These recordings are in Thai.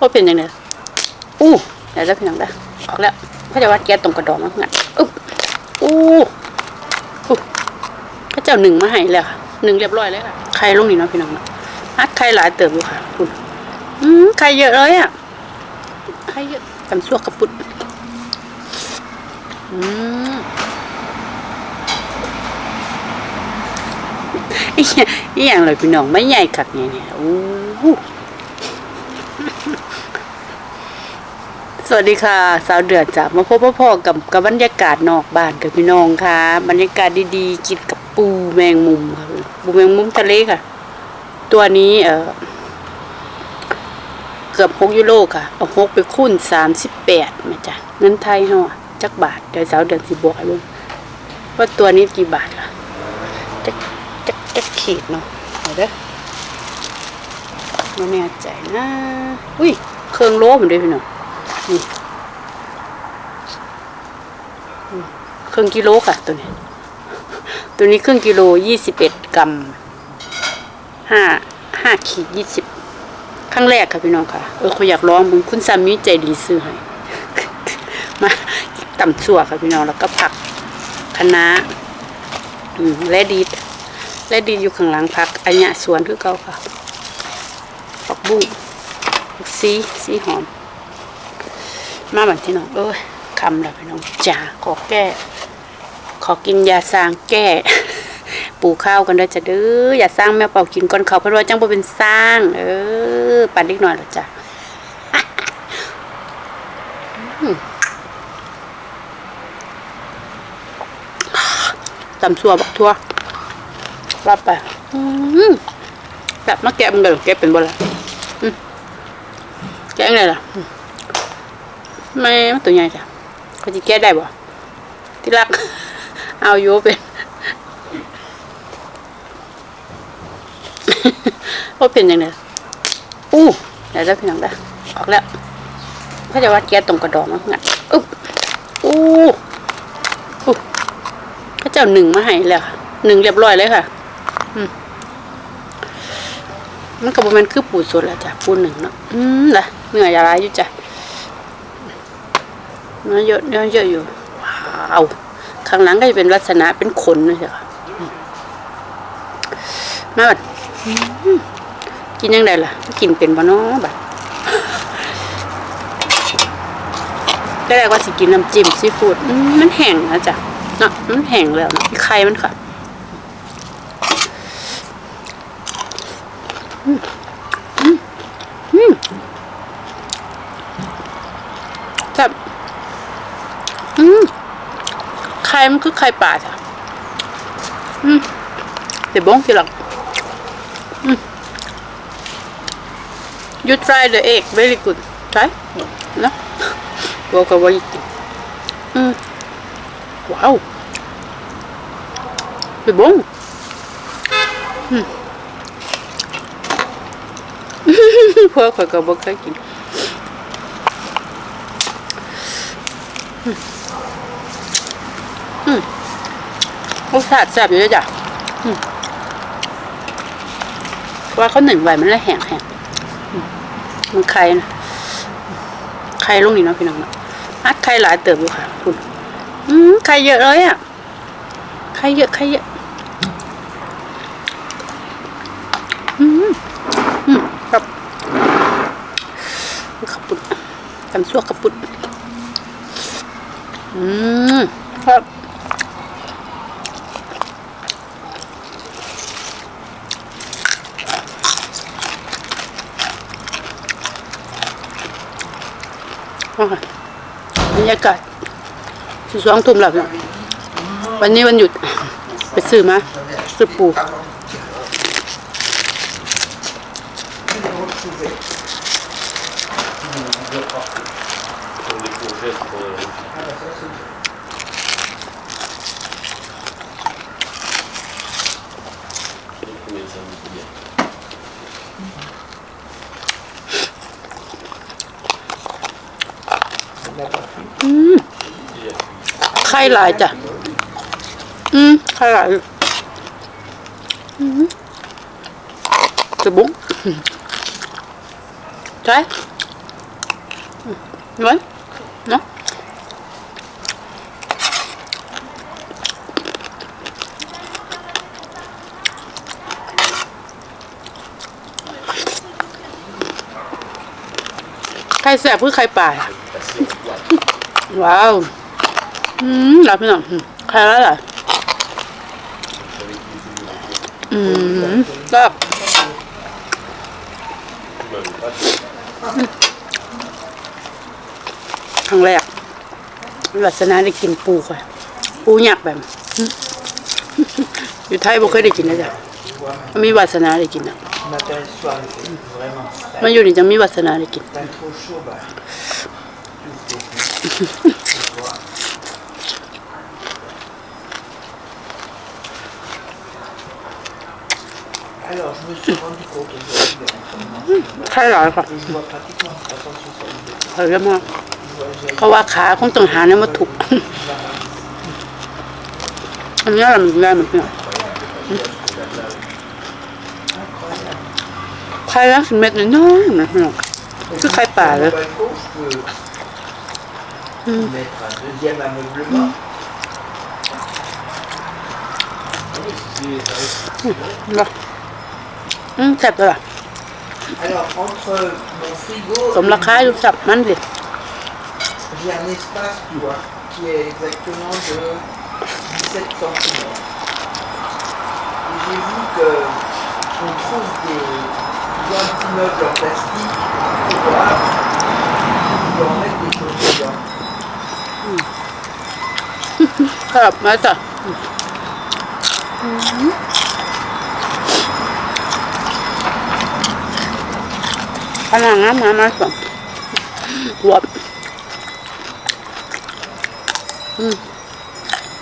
ว่าเป็นยังไงอู้เดี๋ยวจะพี่น้องได้ออกแล้วเขาจะวัดแก๊สตรงกระดองมั้งงั้นอุ๊บอู้อู้เขาเจ้าหนึ่งมาให้แล้วค่ะหนึ่งเรียบร้อยเลยค่ะไข่ลงนี่เนาะพี่น้องเนาะอัดไข่หลายเติบอยู่ค่ะคุณอืมไข่เยอะเลยอะไข่เยอะตำซัวกระปุดอืมอีหยังอีหยังเลยพี่น้องไม่ใหญ่คักเนี่ยเนี่ยโอ้ สวัสดีค่ะ สาวเดือดจากมาพบพ่อๆกับกับบรรยากาศนอกบ้านกับพี่น้องค่ะ บรรยากาศดีๆกินกับปูแมงมุมค่ะปูแมงมุมทะเลค่ะ ตัวนี้เออเกือบหกยูโรค่ะเอาหกไปคูณสามสิบแปดม่จ้ะเงินไทยเฮาะจักบาทเดี๋ยวสาวเดือนสิบวกให้เบิ่งว่าตัวนี้กี่บาทล่ะจะจะจะขีดเนาะเดี๋ยวเด้อ ไม่แน่ใจนะ อุ้ย เครื่องโล่ผมด้วยพี่น้องนี่เครื่องกิโลค่ะตัวนี้ ตัวนี้ครึ่งกิโลยี่สิบเอ็ดกรัมห้าห้าขีดยี่สิบครั้งแรกค่ะพี่น้องค่ะ เออเขาอยากลองมึงคุณสามีใจดีซื้อให้ มาต่ำสั่วค่ะพี่น้องแล้วก็ผักคะน้าและดีดและดีดอยู่ข้างหลังพักอันเนี้ยสวนคือเก่าค่ะ บุ้งผักซีซีหอม มาบันที่น้องเอ้ยคำล้วพี่น้องจ้าขอแก้ ขอกินยาสร้างแก้ปูข้าวกันด้วยจ้ะเด้ออย่าสร้างแม่เป่ากินก่อนเขาเพราะว่าจังบ่เป็นสร้าง เออปันเล็กหน่อยแล้วจ้ะอืมตำซัวบักทั่วรับไปแบบมาแกะมันเลยแกะเป็นบ่ละ แกะยังไงล่ะอืมไม่มันตัวใหญ่จ้ะเขาจะแกะได้บ่ที่รัก เอาอยู่เป็นว่าเป็นยังไงอู้เดี๋ยวจะพี่น้องได้ออกแล้วเขาจะวัดแก๊สตรงกระดองมั้งงั้นอุ๊บอู้อู้เขาเจ้าหนึ่งมาให้แล้วค่ะหนึ่งเรียบร้อยเลยค่ะ อืมมันก็บ่แม่นคือปูสดแล้วจ้ะปูหนึ่งเนาะอืมล่ะ เนื้อยาลายอยู่จ้ะเนื้อเยอะเนื้อเยอะอยู่ ว้าว ข้างหลังก็จะเป็นลักษณะเป็นขนเลยค่ะมาบัดกินยังไงล่ะ กินเป็นบ่นาะบัดได้แล้วก็สิกินน้ำจิ้มซีฟู้ดมันแห้งนะจ๊ะเนาะมันแห้งแล้วไข่มันค่ะอืมอืมอืมแซ่บอื มไข่มันคือไข่ป่าจ้ะอืมเดี๋ยวบ้งทีหลัง You try the egg very good. Try? No? Walk away. Mm. Wow. เป็นบงอืมเพื่อข่อยก็บ่เคยกินอืมอืม รสชาติแซ่บอยู่เลยจ้ะว่าเขาหนึ่งไว้มันแล้วแห้งแห้งมันไข่นะไข่ลงนี่เนาะพี่น้องเนาะอัดไข่หลายเติบอยู่ค่ะ คุณอืมไข่เยอะเลยอะไข่เยอะไข่เยอะอืมอืมครับขับปุดตำซั่วขับปุดอืมครับ โอเค บรรยากาศสิสองทุ่มแล้ววันนี้วันหยุด ไปซื้อมาซื้อปู ไข่หลายจ้ะ อืมไข่หลายอืมจะบุ้งใช่อืมไว้เนาะใครแสบคือใครป่า ว้าวอืมหลับพี่น้องใครแล้วล่ะอืมก็ครั้งแรกลักษณะได้กินปูค่ะ ปูหยักแบบอยู่ไทยบ่เคยได้กินนะจ๊ะมีวาสนาได้กินอะมันอยู่นี่จะมีวาสนาได้กิน ไข้หลายค่ะเฮ้ยมากเขาว่าขาคงต้องหาเนี่ยมาถูกอันนี้อะไรมันแรงมันเนี่ยใครรักสิเม็ดน้อยๆนะพี่องคือใครป่าเลย Mm. mettre un deuxième ameublement. Mmh. ça. Alors, entre mon frigo. Comme la caille ou ça, mandé. J'ai un espace, tu vois, qui est exactement de 17 cm. J'ai vu qu'on trouve des grands petits meubles en plastique, tu mettre des choses dedans. ครับมาจ้ะขนาดน้ำมามาสั่งหัวบอืม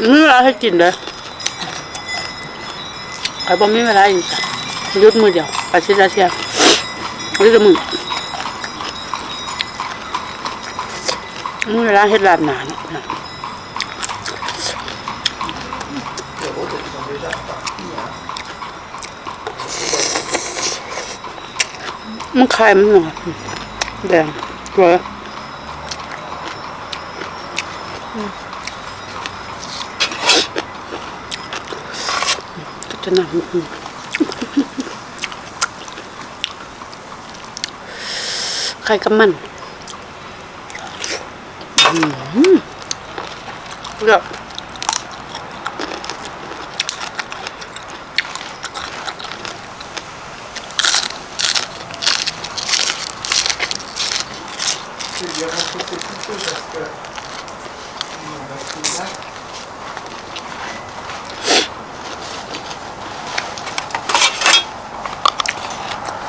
นี่เวลาให้กินเลยใครบอกมีเวลาอีกจ้ะยุดมือเดียวไปชิดาเชียยุดมือ มีเวลาเฮ็ดลาบหนาเนาะ Les autres, elles sont déjà reparties. hein. มันคายมันหน่อยแดงสวยก็จะหนักนิดนึงไข่กับมัน เลือก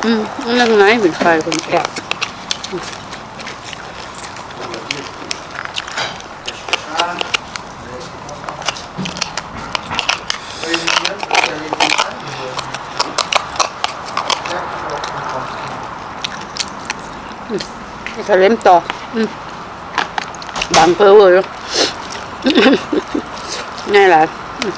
อืมเรื่องไหนเป็นไฟคนแก่ comprends. จะเลมต่ออบางเพอเวอร์ง่ายหลายอืม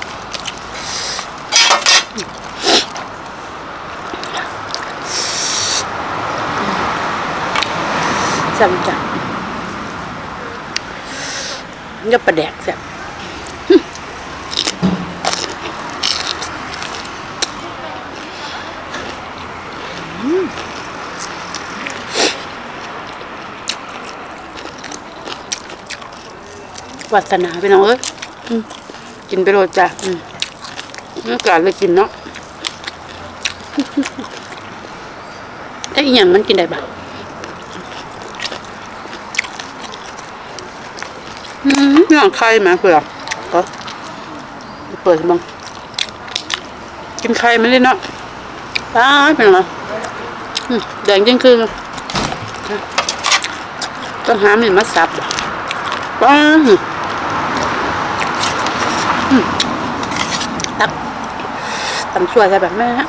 แซ่บจังนี่ประแดกแซ่บ วัฒนาพี่น้องเอ้ยกินไปโรจ้ะอืมเมื่อการเลยกินเนาะถ้อีหยังมันกินได้ปะอืมนี่ของใครมาเผื่อก็เปิดบ้างกินไข่ไม่ได้เนาะป้าเป็นไงแดงจริงคือต้องหามันมาสับป้า ตักตำช่วยใส่แบบแม่ฮะ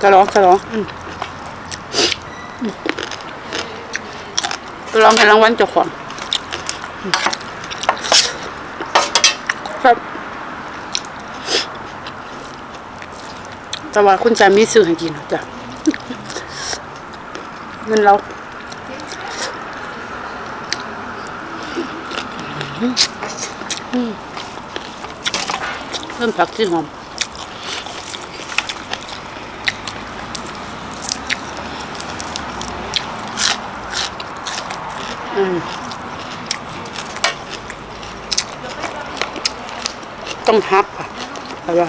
จะร้องจะร้องจะร้องให้รางวัลเจ้าของครับแต่ว่าคุณสามีซื้อให้กินจ้ะเงินเราอืม เริ่มผักที่หอมอืมต้องฮับอะเพราะไร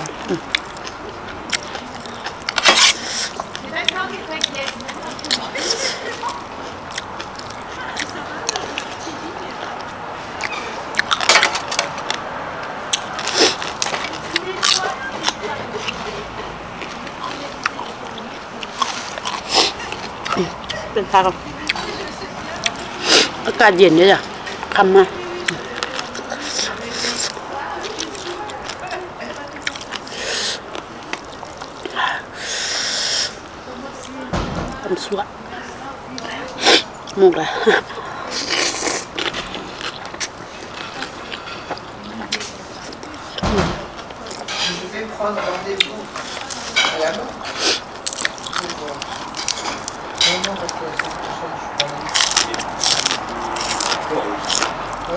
อืมเป็นผักอะอากาศเย็นเนี่ยจ้ะคำมาทำสวดมุกเลย Ah,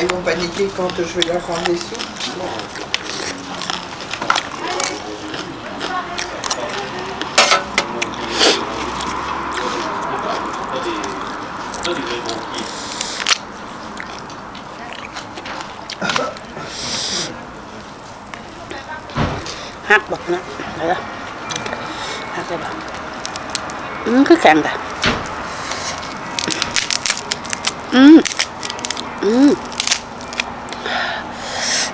ils vont paniquer quand je vais leur rendre les ah, nè, ah, อืมคือแข็งแต่อืมอืม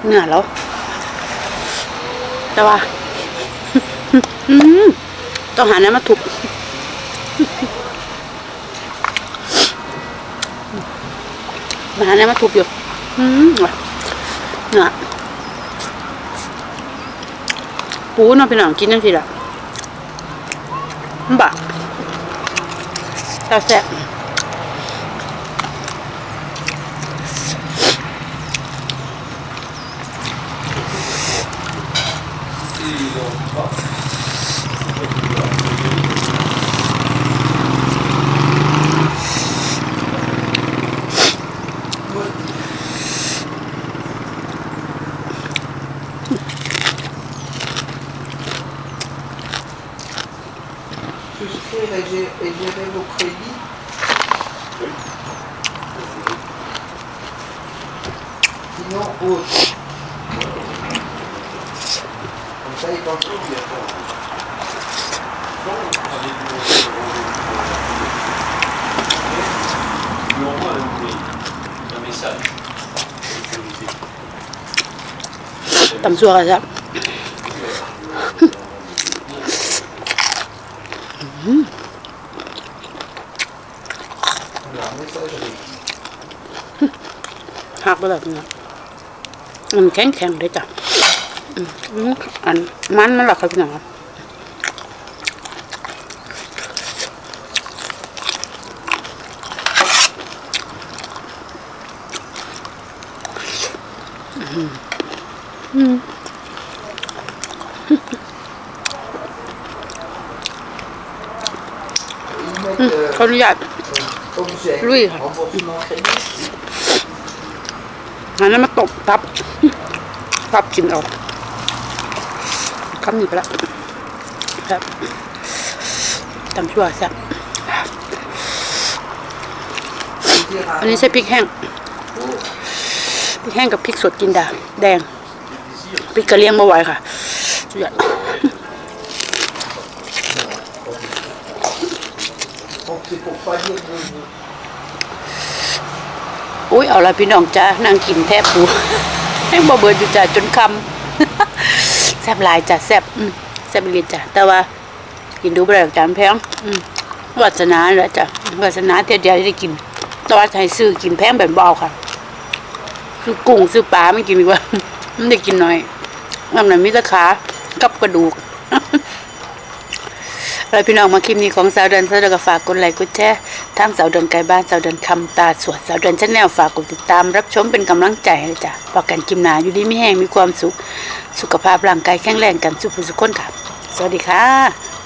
เหนื้อยแล้ว แต่ว่า อืมต้องหาน้ำมาถูกมาหาน้ำมาถูกอยู่ อืมว่ะเนื้อปูเนาะพี่น้องกินจังซี่ล่ะบัก แซ่บ et gérer, et gérer vos crédits. Sinon, autre. Comme ça, il pense lui envoie un message. หักไปแบบนี้มันแข็งแข็งๆเลยจ้ะอืมอืมอันมันมันหลักครับพี่น้องครับอืม Ils mettent อืม euh, ขออนุญาต objet, Louis. remboursement crédit. หาน้ำมาตบทับ ทับกินเอาคำนี้ไปละครับตำชั่วแซ่บอันนี้ใส่พริกแห้ง พริกแห้งกับพริกสดจินดา แดง พริกกระเลียงมาไหวค่ะสุดยอด Donc, c'est pour pas dire de vous. อุ้ยเอาละพี่น้องจ้านั่งกินแทบปูให้บ่เบิดอยู่จ้าจนคำแซบลายจ้ะแซบอืมแซ่บเลยจ้ะแต่ว่ากินดูบ่ไปแล้วจานแพงอืมวาสนาแหละจ้ะวาสนาเทียเดียวที่ได้กินแต่ว่าให้ซื้อกินแพงแบบเบาค่ะ คือกุ้งซื้อปลาไม่กินดีกว่า มันได้กินน้อยน้ำหนักมิตรขากับกระดูก แล้วพี่น้องมาคลิปนี้ของสาวเดินสาวเดินก็ฝากกดไลค์กดแชร์ทางสาวเดินไกลบ้านสาวเดินคำตาสวดสาวเดินชาแนลฝากกดติดตามรับชมเป็นกำลังใจเลยจ้ะปอกันกิมนาอยู่ดีไม่แห้งมีความสุข สุขภาพร่างกายแข็งแรงกันสุขสุขคนค่ะ สวัสดีค่ะ